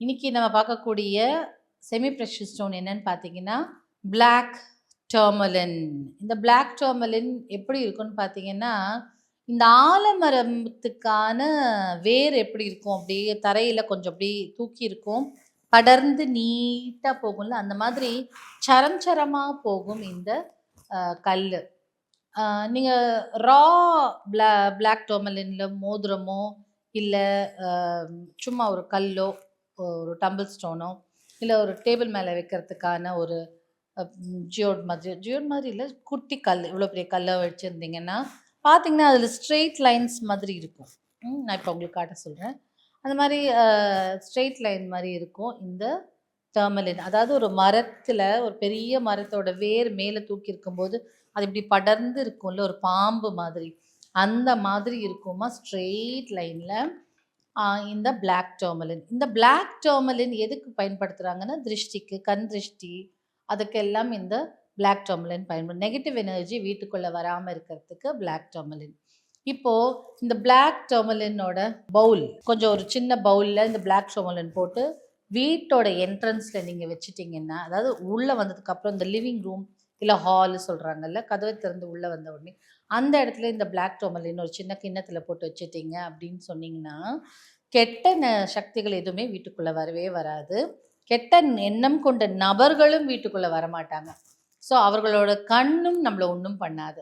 இன்றைக்கி நம்ம பார்க்கக்கூடிய செமி ப்ரெஷர் ஸ்டோன் என்னன்னு பார்த்தீங்கன்னா பிளாக் டர்மலின் இந்த பிளாக் டர்மலின் எப்படி இருக்கும்னு பார்த்தீங்கன்னா இந்த ஆலமரத்துக்கான வேர் எப்படி இருக்கும்? அப்படியே தரையில் கொஞ்சம் அப்படி தூக்கி இருக்கும். படர்ந்து நீட்டாக போகும்ல அந்த மாதிரி சரம் சரமாக போகும் இந்த கல் நீங்கள் ரா பிளா பிளாக் டோமலினில் மோதிரமோ இல்லை சும்மா ஒரு கல்லோ ஒரு டம்பிள் ஸ்டோனோ இல்லை ஒரு டேபிள் மேலே வைக்கிறதுக்கான ஒரு ஜியோட் மாதிரி ஜியோட் மாதிரி இல்லை குட்டி கல் இவ்வளோ பெரிய கல்லை வச்சுருந்தீங்கன்னா பார்த்தீங்கன்னா அதில் ஸ்ட்ரெயிட் லைன்ஸ் மாதிரி இருக்கும். ம், நான் இப்போ உங்களுக்கு காட்ட சொல்கிறேன் அந்த மாதிரி ஸ்ட்ரெயிட் லைன் மாதிரி இருக்கும். இந்த டர்மலின் அதாவது ஒரு மரத்தில் ஒரு பெரிய மரத்தோட வேர் மேலே தூக்கி இருக்கும்போது அது இப்படி படர்ந்து இருக்கும்ல ஒரு பாம்பு மாதிரி. அந்த மாதிரி இருக்குமா ஸ்ட்ரெயிட் லைனில் இந்த பிளாக் டோர்மலின் இந்த பிளாக் டெர்மலின் எதுக்கு பயன்படுத்துகிறாங்கன்னா திருஷ்டிக்கு கண் திருஷ்டி அதுக்கெல்லாம் இந்த பிளாக் டோர்மலின் பயன்படும் நெகட்டிவ் எனர்ஜி வீட்டுக்குள்ளே வராமல் இருக்கிறதுக்கு பிளாக் டோர்மலின் இப்போது இந்த பிளாக் டெர்மலினோட பவுல் கொஞ்சம் ஒரு சின்ன பவுலில் இந்த பிளாக் டர்மலின் போட்டு வீட்டோட என்ட்ரன்ஸில் நீங்கள் வச்சுட்டிங்கன்னா அதாவது உள்ளே வந்ததுக்கப்புறம் இந்த லிவிங் ரூம் இல்லை ஹாலு சொல்கிறாங்கல்ல கதவை திறந்து உள்ளே வந்த உடனே அந்த இடத்துல இந்த பிளாக் டோமலின்னு ஒரு சின்ன கிண்ணத்தில் போட்டு வச்சுட்டிங்க அப்படின்னு சொன்னிங்கன்னா கெட்ட சக்திகள் எதுவுமே வீட்டுக்குள்ளே வரவே வராது. கெட்ட எண்ணம் கொண்ட நபர்களும் வீட்டுக்குள்ளே வரமாட்டாங்க. ஸோ அவர்களோட கண்ணும் நம்மளை ஒன்றும் பண்ணாது.